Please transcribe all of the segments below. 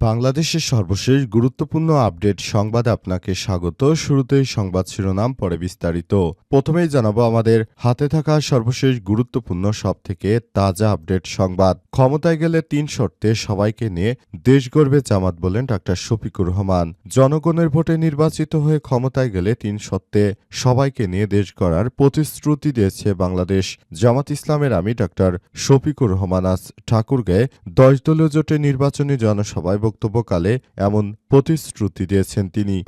বাংলাদেশের সর্বশেষ গুরুত্বপূর্ণ আপডেট সংবাদ আপনাকে স্বাগত। শুরুতেই সংবাদ শিরোনাম, পরে বিস্তারিত। প্রথমেই জানাব আমাদের হাতে থাকা সর্বশেষ গুরুত্বপূর্ণ সব থেকে তাজা আপডেট সংবাদ। ক্ষমতায় গেলে তিন শর্তে সবাইকে নিয়ে দেশ গড়বে জামাত বলেন ডাক্তার শফিকুর রহমান। জনগণের ভোটে নির্বাচিত হয়ে ক্ষমতায় গেলে তিন শর্তে সবাইকে নিয়ে দেশ গড়ার প্রতিশ্রুতি দিয়েছে বাংলাদেশ। জামাত ইসলামের আমি ডাক্তার শফিকুর রহমান আজ ঠাকুরগাঁয়ে দশ দলীয় জোটে নির্বাচনী জনসভায় বক্তব্যকালে এমন প্রতিশ্রুতি দিয়েছেন তিনি।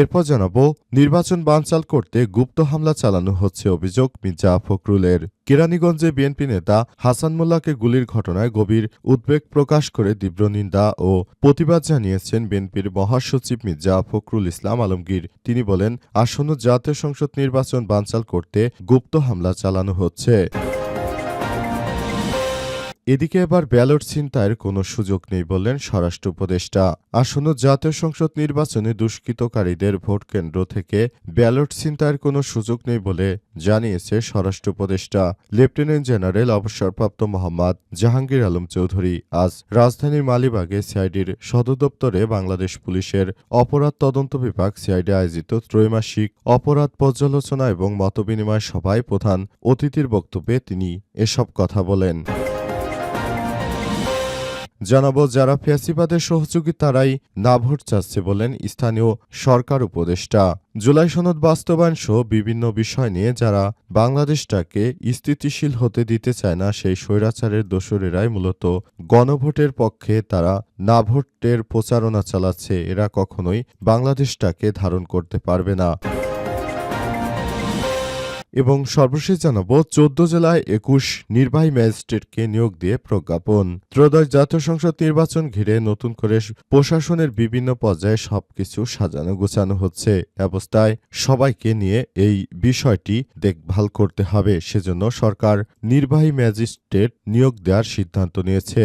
এরপর জানাব, নির্বাচন বানচাল করতে গুপ্ত হামলা চালানো হচ্ছে অভিযোগ মির্জা ফখরুলের। কেরানীগঞ্জে বিএনপি নেতা হাসান মোল্লাকে গুলির ঘটনায় গভীর উদ্বেগ প্রকাশ করে তীব্র নিন্দা ও প্রতিবাদ জানিয়েছেন বিএনপির মহাসচিব মির্জা ফখরুল ইসলাম আলমগীর। তিনি বলেন, আসন্ন জাতীয় সংসদ নির্বাচন বানচাল করতে গুপ্ত হামলা চালানো হচ্ছে। এদিকে এবার ব্যালট ছিনতাইয়ের কোনো সুযোগ নেই বললেন স্বরাষ্ট্র উপদেষ্টা। আসন্ন জাতীয় সংসদ নির্বাচনে দুষ্কৃতকারীদের ভোট কেন্দ্র থেকে ব্যালট ছিনতাইয়ের কোনো সুযোগ নেই বলে জানিয়েছে স্বরাষ্ট্র উপদেষ্টা। লেফটেন্যান্ট জেনারেল অবসরপ্রাপ্ত মোহাম্মদ জাহাঙ্গীর আলম চৌধুরী। আজ রাজধানীর মালিবাগে সিআইডির সদর দপ্তরে বাংলাদেশ পুলিশের অপরাধ তদন্ত বিভাগ সিআইডি আয়োজিত ত্রৈমাসিক অপরাধ পর্যালোচনা এবং মতবিনিময় সভায় প্রধান অতিথির বক্তব্যে তিনি এসব কথা বলেন। জানাব যারা ফ্যাসিবাদের সহযোগী তারাই না ভোট চাচ্ছে বলেন স্থানীয় সরকার উপদেষ্টা। জুলাই সনদ বাস্তবায়ন সহ বিভিন্ন বিষয় নিয়ে যারা বাংলাদেশটাকে স্থিতিশীল হতে দিতে চায় না, সেই স্বৈরাচারের দোসরেরাই মূলত গণভোটের পক্ষে তারা না ভোটের প্রচারণা চালাচ্ছে। এরা কখনোই বাংলাদেশটাকে ধারণ করতে পারবে না। এবং সর্বশেষ জানাব, চোদ্দ জেলায় একুশ নির্বাহী ম্যাজিস্ট্রেটকে নিয়োগ দিয়ে প্রজ্ঞাপন। ত্রয়োদশ জাতীয় সংসদ নির্বাচন ঘিরে নতুন করে প্রশাসনের বিভিন্ন পর্যায়ে সবকিছু সাজানো গোছানো হচ্ছে। অবস্থায় সবাইকে নিয়ে এই বিষয়টি দেখভাল করতে হবে, সেজন্য সরকার নির্বাহী ম্যাজিস্ট্রেট নিয়োগ দেওয়ার সিদ্ধান্ত নিয়েছে।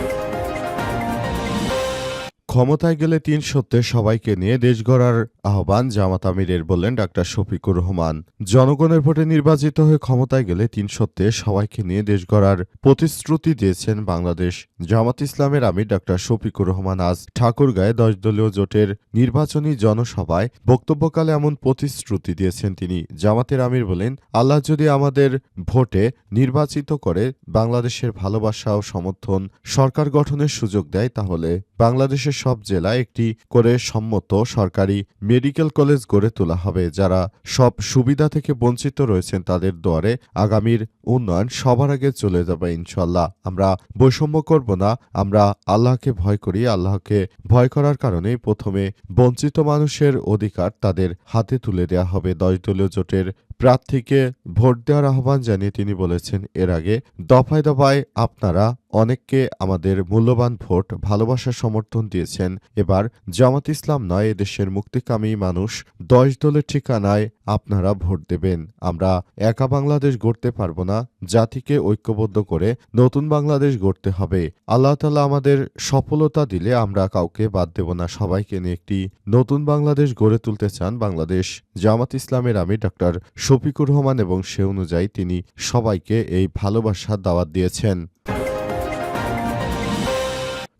ক্ষমতায় গেলে তিন সত্যে সবাইকে নিয়ে দেশ গড়ার আহ্বান জামাত আমিরের বললেন ডাক্তার শফিকুর রহমান। জনগণের ভোটে নির্বাচিত হয়ে ক্ষমতায় গেলে তিন সত্যে সবাইকে নিয়ে দেশ গড়ার প্রতিশ্রুতি দিয়েছেন বাংলাদেশ। জামাত ইসলামের আমির ডাক্তার শফিকুর রহমান আজ ঠাকুরগাঁয়ে দশ দলীয় জোটের নির্বাচনী জনসভায় বক্তব্যকালে এমন প্রতিশ্রুতি দিয়েছেন তিনি। জামাতের আমির বলেন, আল্লাহ যদি আমাদের ভোটে নির্বাচিত করে বাংলাদেশের ভালোবাসা ও সমর্থন সরকার গঠনের সুযোগ দেয়, তাহলে বাংলাদেশের সব জেলায় একটি করে সম্মত সরকারি মেডিকেল কলেজ গড়ে তোলা হবে, যারা সব সুবিধা থেকে বঞ্চিত রয়েছেন তাদের দোয়ারে আগামীর উন্নয়ন সবার আগে চলে যাবে ইনশাল্লাহ আমরা বৈষম্য করব না, আমরা আল্লাহকে ভয় করি, আল্লাহকে ভয় করার কারণে প্রথমে বঞ্চিত মানুষের অধিকার তাদের হাতে তুলে দেওয়া হবে। দশ দলীয় জোটের প্রার্থীকে ভোট দেওয়ার আহ্বান জানিয়ে তিনি বলেছেন, এর আগে দফায় দফায় আপনারা অনেককে আমাদের মূল্যবান ভোট, ভালোবাসার সমর্থন দিয়েছেন। এবার জামাত ইসলাম নয়, এদেশের মুক্তিকামী মানুষ দশ দলের ঠিকানায় আপনারা ভোট দেবেন। আমরা একা বাংলাদেশ গড়তে পারব না, জাতিকে ঐক্যবদ্ধ করে নতুন বাংলাদেশ গড়তে হবে। আল্লাহ তালা আমাদের সফলতা দিলে আমরা কাউকে বাদ দেব না। সবাইকে নিয়ে একটি নতুন বাংলাদেশ গড়ে তুলতে চান বাংলাদেশ জামাত ইসলামের আমি ডাক্তার শফিকুর রহমান এবং সে অনুযায়ী তিনি সবাইকে এই ভালোবাসার দাওয়াত দিয়েছেন।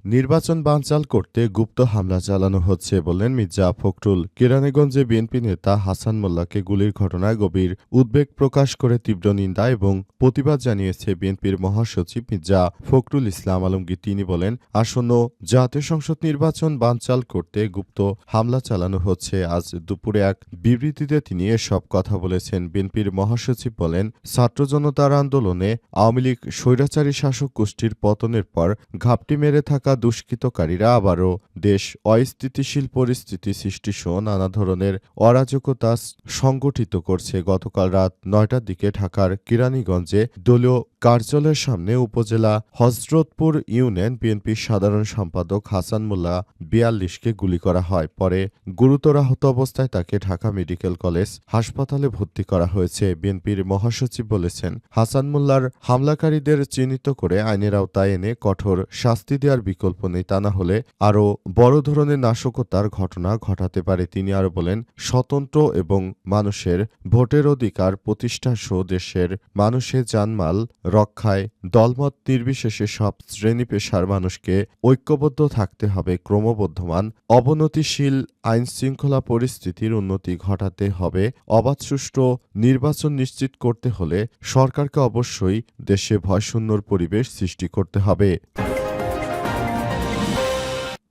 নির্বাচন বানচাল করতে গুপ্ত হামলা চালানো হচ্ছে বললেন মির্জা ফখরুল। কেরানীগঞ্জে বিএনপি নেতা হাসান মোল্লাকে গুলির ঘটনায় গভীর উদ্বেগ প্রকাশ করে তীব্র নিন্দা এবং প্রতিবাদ জানিয়েছে বিএনপির মহাসচিব মির্জা ফখরুল ইসলাম আলমগীর। তিনি বলেন, আসন্ন জাতীয় সংসদ নির্বাচন বানচাল করতে গুপ্ত হামলা চালানো হচ্ছে। আজ দুপুরে এক বিবৃতিতে তিনি এসব কথা বলেছেন। বিএনপির মহাসচিব বলেন, ছাত্র জনতার আন্দোলনে আওয়ামী লীগ স্বৈরাচারী শাসক গোষ্ঠীর পতনের পর ঘাপটি মেরে থাকা থাকা দুষ্কৃতকারীরা আবারও দেশ অস্থিতিশীল পরিস্থিতি সৃষ্টি সহ নানা ধরনের অরাজকতা সংগঠিত করছে। গতকাল রাত নয়টার দিকে ঢাকার কিরানীগঞ্জে দলীয় কার্যালয়ের সামনে উপজেলা হজরতপুর ইউনিয়ন বিএনপির সাধারণ সম্পাদক হাসান মোল্লা বিয়াল্লিশকে গুলি করা হয়। পরে গুরুতর আহত অবস্থায় তাকে ঢাকা মেডিকেল কলেজ হাসপাতালে ভর্তি করা হয়েছে, বিএনপির মহাসচিব বলেছেন। হাসান মোল্লার হামলাকারীদের চিহ্নিত করে আইনের আওতায় এনে কঠোর শাস্তি দেওয়ার বিকল্প নেই, তা না হলে আরও বড় ধরনের নাশকতার ঘটনা ঘটাতে পারে। তিনি আরও বলেন, স্বতন্ত্র এবং মানুষের ভোটের অধিকার প্রতিষ্ঠা সহ দেশের মানুষের জানমাল রক্ষায় দলমত নির্বিশেষে সব শ্রেণি পেশার মানুষকে ঐক্যবদ্ধ থাকতে হবে ক্রমবর্ধমান অবনতিশীল আইনশৃঙ্খলা পরিস্থিতির উন্নতি ঘটাতে হবে। অবাধ সুষ্ঠু নির্বাচন নিশ্চিত করতে হলে সরকারকে অবশ্যই দেশে ভয়শূন্যর পরিবেশ সৃষ্টি করতে হবে।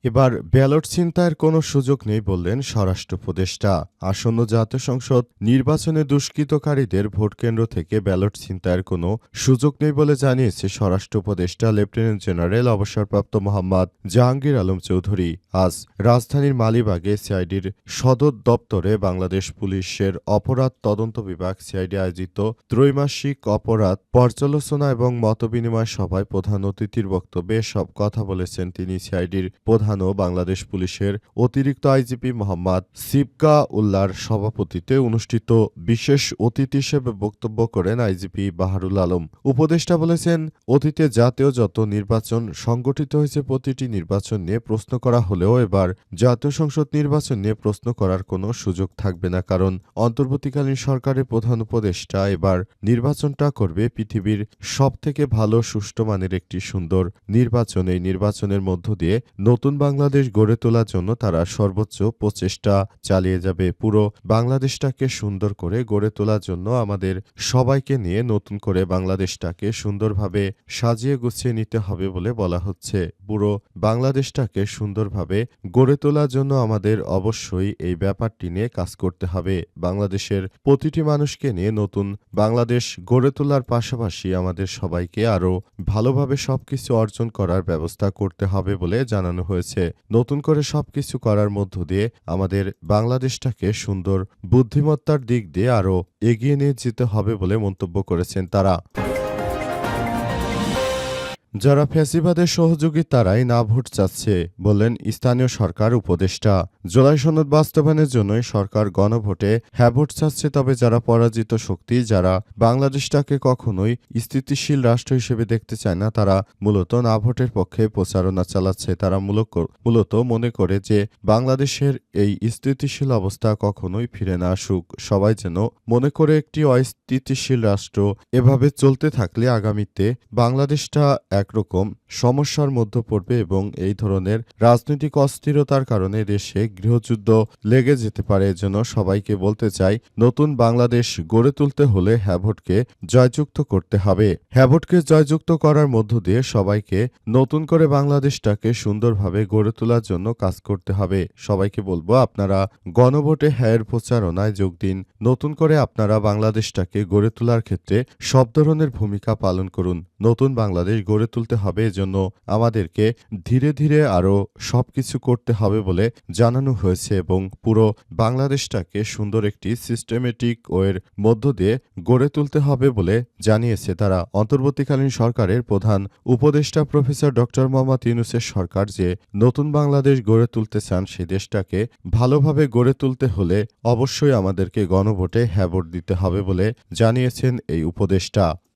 এবার ব্যালট ছিনতাইয়ের কোনো সুযোগ নেই বললেন স্বরাষ্ট্র উপদেষ্টা। আসন্ন জাতীয় সংসদ নির্বাচনে দুষ্কৃতকারীদের ভোটকেন্দ্র থেকে ব্যালট ছিনতাইয়ের কোনো সুযোগ নেই বলে জানিয়েছে স্বরাষ্ট্র উপদেষ্টা, লেফটেন্যান্ট জেনারেল অবসরপ্রাপ্ত মোহাম্মদ জাহাঙ্গীর আলম চৌধুরী। আজ রাজধানীর মালিবাগে সিআইডির সদর দপ্তরে বাংলাদেশ পুলিশের অপরাধ তদন্ত বিভাগ সিআইডি আয়োজিত ত্রৈমাসিক অপরাধ, পর্যালোচনা এবং মতবিনিময় সভায় প্রধান অতিথির বক্তব্যে সব কথা বলেছেন তিনি সিআইডির প্রধান ও বাংলাদেশ পুলিশের অতিরিক্ত আইজিপি মোহাম্মদ সিবকা উল্লার সভাপতিত্বে অনুষ্ঠিত। বিশেষ অতিথি হিসেবে বক্তব্য করেন আইজিপি বাহারুল আলম। উপদেষ্টা বলেছেন, অতীতে জাতীয় যত নির্বাচন সংগঠিত হয়েছে, প্রতিটি নির্বাচন নিয়ে প্রশ্ন করা হলেও এবার জাতীয় সংসদ নির্বাচন নিয়ে প্রশ্ন করার কোনো সুযোগ থাকবে না। কারণ অন্তর্বর্তীকালীন সরকারের প্রধান উপদেষ্টা এবার নির্বাচনটা করবে পৃথিবীর সবথেকে ভালো, সুষ্ঠু মানের একটি সুন্দর নির্বাচন। এই নির্বাচনের মধ্য দিয়ে নতুন বাংলাদেশ গড়ে তোলার জন্য তারা সর্বোচ্চ প্রচেষ্টা চালিয়ে যাবে। পুরো বাংলাদেশটাকে সুন্দর করে গড়ে তোলার জন্য আমাদের সবাইকে নিয়ে নতুন করে বাংলাদেশটাকে সুন্দরভাবে সাজিয়ে গুছিয়ে নিতে হবে বলে বলা হচ্ছে। পুরো বাংলাদেশটাকে সুন্দরভাবে গড়ে তোলার জন্য আমাদের অবশ্যই এই ব্যাপারটি নিয়ে কাজ করতে হবে। বাংলাদেশের প্রতিটি মানুষকে নিয়ে নতুন বাংলাদেশ গড়ে তোলার পাশাপাশি আমাদের সবাইকে আরও ভালোভাবে সবকিছু অর্জন করার ব্যবস্থা করতে হবে বলে জানানো হয়েছে। নতুন করে সবকিছু করার মধ্য দিয়ে আমাদের বাংলাদেশটাকে সুন্দর বুদ্ধিমত্তার দিক দিয়ে আরও এগিয়ে নিয়ে যেতে হবে বলে মন্তব্য করেছেন তারা। যারা ফ্যাসিবাদের সহযোগী তারাই না ভোট চাচ্ছে বললেন স্থানীয় সরকার উপদেষ্টা। জুলাই সনদ বাস্তবায়নের জন্যই সরকার গণভোটে হ্যাঁ ভোট চাচ্ছে, তবে যারা পরাজিত শক্তি, যারা বাংলাদেশটাকে কখনোই স্থিতিশীল রাষ্ট্র হিসেবে দেখতে চায় না, তারা মূলত না ভোটের পক্ষে প্রচারণা চালাচ্ছে। তারা মূলত মনে করে যে বাংলাদেশের এই স্থিতিশীল অবস্থা কখনোই ফিরে না আসুক। সবাই যেন মনে করে একটি অস্থিতিশীল রাষ্ট্র এভাবে চলতে থাকলে আগামীতে বাংলাদেশটা একরকম সমস্যার মধ্যে পড়বে এবং এই ধরনের রাজনৈতিক অস্থিরতার কারণে দেশে গৃহযুদ্ধ লেগে যেতে পারে এজন্য সবাইকে বলতে চাই, নতুন বাংলাদেশ গড়ে তুলতে হলে হ্যাভোটকে জয়যুক্ত করতে হবে। হ্যাভোটকে জয়যুক্ত করার মধ্য দিয়ে সবাইকে নতুন করে বাংলাদেশটাকে সুন্দরভাবে গড়ে তোলার জন্য কাজ করতে হবে। সবাইকে বলব, আপনারা গণভোটে হ্যায়ের প্রচারণায় যোগ দিন। নতুন করে আপনারা বাংলাদেশটাকে গড়ে তোলার ক্ষেত্রে সব ধরনের ভূমিকা পালন করুন। নতুন বাংলাদেশ গড়ে তুলতে হবে এজন্য আমাদেরকে ধীরে ধীরে আরও সবকিছু করতে হবে বলে জানানো হয়েছে এবং পুরো বাংলাদেশটাকে সুন্দর একটি সিস্টেমেটিক ওয়ের মধ্য দিয়ে গড়ে তুলতে হবে বলে জানিয়েছে তারা। অন্তর্বর্তীকালীন সরকারের প্রধান উপদেষ্টা প্রফেসর ডক্টর মোহাম্মদ ইউনুসের সরকার যে নতুন বাংলাদেশ গড়ে তুলতে চান সেই দেশটাকে ভালোভাবে গড়ে তুলতে হলে অবশ্যই আমাদেরকে গণভোটে হ্যাঁ দিতে হবে বলে জানিয়েছেন এই উপদেষ্টা।